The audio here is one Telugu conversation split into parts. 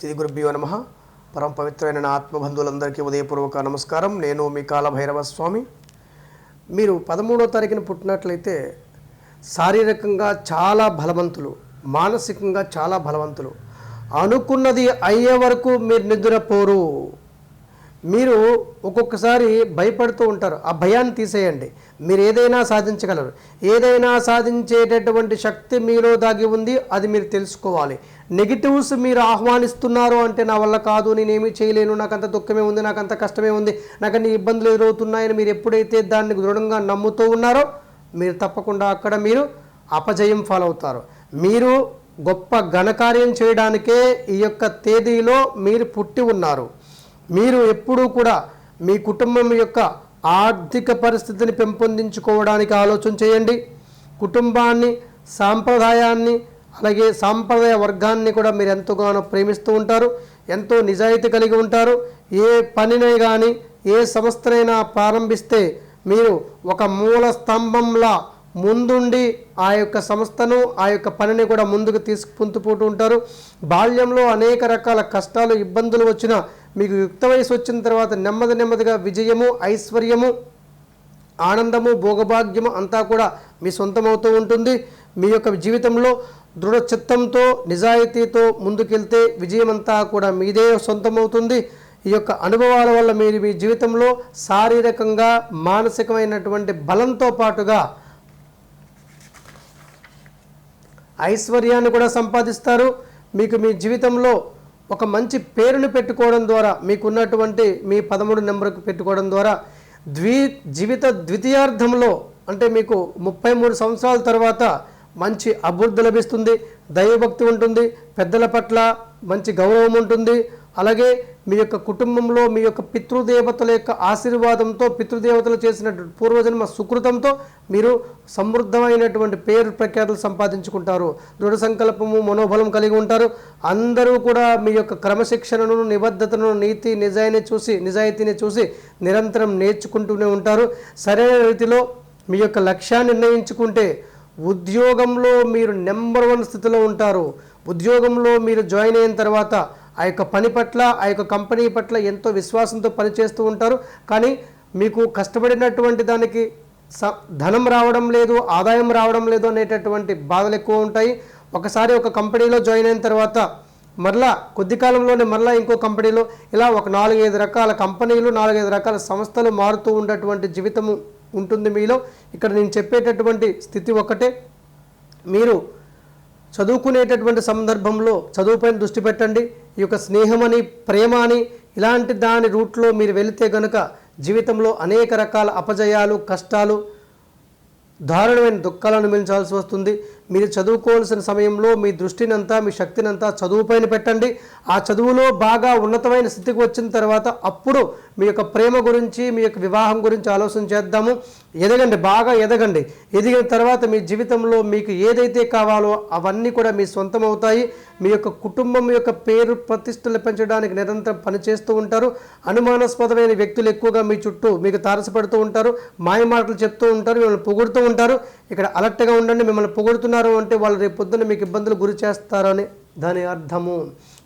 శ్రీ గురుభ్యో నమ. పరమ పవిత్రమైన నా ఆత్మబంధువులందరికీ ఉదయపూర్వక నమస్కారం. నేను మీ కాలభైరవ స్వామి మీరు పదమూడో తారీఖున పుట్టినట్లయితే శారీరకంగా చాలా బలవంతులు మానసికంగా చాలా బలవంతులు. అనుకున్నది అయ్యే వరకు మీరు నిద్రపోరు. మీరు ఒక్కొక్కసారి భయపడుతూ ఉంటారు. ఆ భయాన్ని తీసేయండి. మీరు ఏదైనా సాధించగలరు. ఏదైనా సాధించేటటువంటి శక్తి మీలో దాగి ఉంది అది మీరు తెలుసుకోవాలి. నెగిటివ్స్ మీరు ఆహ్వానిస్తున్నారు అంటే నా వల్ల కాదు నేనేమీ చేయలేను నాకు అంత దుఃఖమే ఉంది నాకు అంత కష్టమే ఉంది నాకు అన్ని ఇబ్బందులు ఎదురవుతున్నాయని మీరు ఎప్పుడైతే దాన్ని దృఢంగా నమ్ముతూ ఉన్నారో మీరు తప్పకుండా అక్కడ మీరు అపజయం ఫాలో అవుతారు మీరు గొప్ప ఘనకార్యం చేయడానికే ఈ యొక్క తేదీలో మీరు పుట్టి ఉన్నారు. మీరు ఎప్పుడూ కూడా మీ కుటుంబం యొక్క ఆర్థిక పరిస్థితిని పెంపొందించుకోవడానికి ఆలోచన చేయండి. కుటుంబాన్ని సాంప్రదాయాన్ని అలాగే సాంప్రదాయ వర్గాన్ని కూడా మీరు ఎంతగానో ప్రేమిస్తూ ఉంటారు ఎంతో నిజాయితీ కలిగి ఉంటారు. ఏ పనినే కానీ ఏ సంస్థనైనా ప్రారంభిస్తే మీరు ఒక మూల స్తంభంలా ముందుండి ఆ యొక్క సంస్థను ఆ యొక్క పనిని కూడా ముందుకు తీసుకుంటూ ఉంటారు. బాల్యంలో అనేక రకాల కష్టాలు ఇబ్బందులు వచ్చినా మీకు యుక్త వయసు వచ్చిన తర్వాత నెమ్మది నెమ్మదిగా విజయము ఐశ్వర్యము ఆనందము భోగభాగ్యము అంతా కూడా మీ సొంతమవుతూ ఉంటుంది. మీ యొక్క జీవితంలో దృఢ చిత్తంతో నిజాయితీతో ముందుకెళ్తే విజయం అంతా కూడా మీదే సొంతమవుతుంది. ఈ యొక్క అనుభవాల వల్ల మీరు మీ జీవితంలో శారీరకంగా మానసికమైనటువంటి బలంతో పాటుగా ఐశ్వర్యాన్ని కూడా సంపాదిస్తారు. మీకు మీ జీవితంలో ఒక మంచి పేరును పెట్టుకోవడం ద్వారా మీకున్నటువంటి మీ పదమూడు నెంబర్కు పెట్టుకోవడం ద్వారా ద్వి జీవిత ద్వితీయార్థంలో అంటే మీకు ముప్పై మూడు సంవత్సరాల తర్వాత మంచి అభివృద్ధి లభిస్తుంది దైవభక్తి ఉంటుంది పెద్దల పట్ల మంచి గౌరవం ఉంటుంది అలాగే మీ యొక్క కుటుంబంలో మీ యొక్క పితృదేవతల యొక్క ఆశీర్వాదంతో పితృదేవతలు చేసిన పూర్వజన్మ సుకృతంతో మీరు సమృద్ధమైనటువంటి పేరు ప్రఖ్యాతులు సంపాదించుకుంటారు. దృఢ సంకల్పము మనోబలం కలిగి ఉంటారు. అందరూ కూడా మీ యొక్క క్రమశిక్షణను నిబద్ధతను నీతి నిజాయిని చూసి నిజాయితీని చూసి నిరంతరం నేర్చుకుంటూనే ఉంటారు. సరైన రీతిలో మీ యొక్క లక్ష్యాన్ని నిర్ణయించుకుంటే ఉద్యోగంలో మీరు నెంబర్ వన్ స్థితిలో ఉంటారు. ఉద్యోగంలో మీరు జాయిన్ అయిన తర్వాత ఆ యొక్క పని పట్ల ఆ యొక్క కంపెనీ పట్ల ఎంతో విశ్వాసంతో పనిచేస్తూ ఉంటారు. కానీ మీకు కష్టపడినటువంటి దానికి స ధనం రావడం లేదు ఆదాయం రావడం లేదు అనేటటువంటి బాధలు ఎక్కువ ఉంటాయి. ఒకసారి ఒక కంపెనీలో జాయిన్ అయిన తర్వాత మరలా కొద్ది కాలంలోనే మరలా ఇంకో కంపెనీలో ఇలా ఒక నాలుగైదు రకాల కంపెనీలు నాలుగైదు రకాల సంస్థలు మారుతూ ఉన్నటువంటి జీవితము ఉంటుంది మీలో. ఇక్కడ నేను చెప్పేటటువంటి స్థితి ఒకటే. మీరు చదువుకునేటటువంటి సందర్భంలో చదువుపైన దృష్టి పెట్టండి. ఈ యొక్క స్నేహం అని ప్రేమ అని ఇలాంటి దాని రూట్లో మీరు వెళితే గనుక జీవితంలో అనేక రకాల అపజయాలు కష్టాలు దారుణమైన దుఃఖాలను మించాల్సి వస్తుంది. మీరు చదువుకోవాల్సిన సమయంలో మీ దృష్టినంతా మీ శక్తినంతా చదువుపైన పెట్టండి. ఆ చదువులో బాగా ఉన్నతమైన స్థితికి వచ్చిన తర్వాత అప్పుడు మీ యొక్క ప్రేమ గురించి మీ యొక్క వివాహం గురించి ఆలోచన చేద్దాము. ఎదగండి బాగా ఎదగండి. ఎదిగిన తర్వాత మీ జీవితంలో మీకు ఏదైతే కావాలో అవన్నీ కూడా మీ సొంతం అవుతాయి. మీ యొక్క కుటుంబం యొక్క పేరు ప్రతిష్టలు పెంచడానికి నిరంతరం పనిచేస్తూ ఉంటారు. అనుమానాస్పదమైన వ్యక్తులు ఎక్కువగా మీ చుట్టూ మీకు తారసపడుతూ ఉంటారు. మాయ మాటలు చెప్తూ ఉంటారు మిమ్మల్ని పొగుడుతూ ఉంటారు. ఇక్కడ అలర్ట్గా ఉండండి మిమ్మల్ని పొగుడుతున్నారు అంటే వాళ్ళు రేపు పొద్దున్న మీకు ఇబ్బందులు గురి చేస్తారని దాని అర్థము.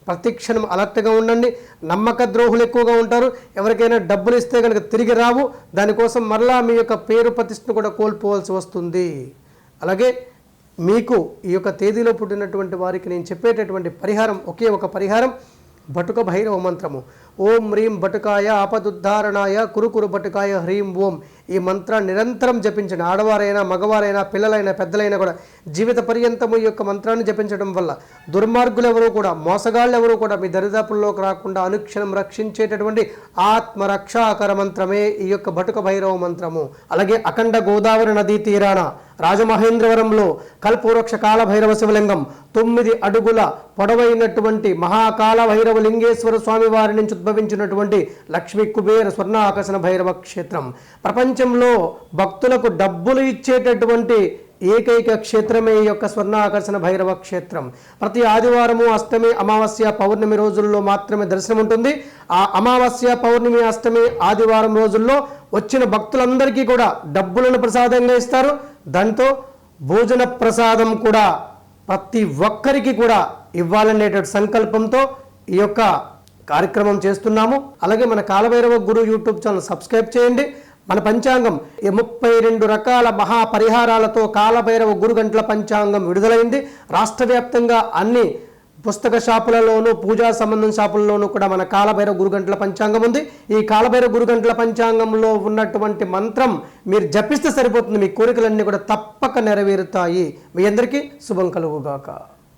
ప్రతిక్షణం అలర్ట్గా ఉండండి నమ్మక ద్రోహులు ఎక్కువగా ఉంటారు. ఎవరికైనా డబ్బులు ఇస్తే కనుక తిరిగి రావు. దానికోసం మరలా మీ యొక్క పేరు ప్రతిష్టను కూడా కోల్పోవాల్సి వస్తుంది. అలాగే మీకు ఈ యొక్క తేదీలో పుట్టినటువంటి వారికి నేను చెప్పేటటువంటి పరిహారం ఒకే ఒక పరిహారం బటుక భైరవ మంత్రము. ఓం హ్రీం బటుకాయ ఆపదుద్ధారణాయ కురుకురు బటుకాయ హ్రీం ఓం. ఈ మంత్రాన్ని నిరంతరం జపించండి. ఆడవారైనా మగవారైనా పిల్లలైనా పెద్దలైనా కూడా జీవిత పర్యంతము ఈ యొక్క మంత్రాన్ని జపించడం వల్ల దుర్మార్గులు ఎవరూ కూడా మోసగాళ్ళు ఎవరూ కూడా మీ దరిదాపుల్లోకి రాకుండా అనుక్షణం రక్షించేటటువంటి ఆత్మరక్షాకర మంత్రమే ఈ యొక్క బటుక భైరవ మంత్రము. అలాగే అఖండ గోదావరి నదీ తీరాన రాజమహేంద్రవరంలో కల్పవృక్ష కాలభైరవ శివలింగం తొమ్మిది అడుగుల పొడవైనటువంటి మహాకాల భైరవ లింగేశ్వర స్వామి వారి నుంచి ఉద్భవించినటువంటి లక్ష్మీ కుబేర స్వర్ణాకర్షణ భైరవ క్షేత్రం. ప్రపంచంలో భక్తులకు డబ్బులు ఇచ్చేటటువంటి ఏకైక క్షేత్రమే ఈ యొక్క స్వర్ణాకర్షణ భైరవ క్షేత్రం. ప్రతి ఆదివారము అష్టమి అమావాస్య పౌర్ణమి రోజుల్లో మాత్రమే దర్శనం ఉంటుంది. ఆ అమావాస్య పౌర్ణమి అష్టమి ఆదివారం రోజుల్లో వచ్చిన భక్తులందరికీ కూడా డబ్బులను ప్రసాదంగా ఇస్తారు. దాంతో భోజన ప్రసాదం కూడా ప్రతి ఒక్కరికి కూడా ఇవ్వాలనేటువంటి సంకల్పంతో ఈ యొక్క కార్యక్రమం చేస్తున్నాము. అలాగే మన Kalabhairava Guru YouTube channel subscribe చేయండి. మన పంచాంగం. ఈ ముప్పై రెండు రకాల మహా పరిహారాలతో కాలభైరవ గురుగంటల పంచాంగం విడుదలైంది. రాష్ట్ర వ్యాప్తంగా అన్ని పుస్తక షాపులలోనూ పూజా సంబంధం షాపులలోనూ కూడా మన కాలభైరవ గురుగంటల పంచాంగం ఉంది. ఈ కాలభైరవ గురుగంటల పంచాంగంలో ఉన్నటువంటి మంత్రం మీరు జపిస్తే సరిపోతుంది. మీ కోరికలన్నీ కూడా తప్పక నెరవేరుతాయి. మీ అందరికీ శుభం కలుగుగాక.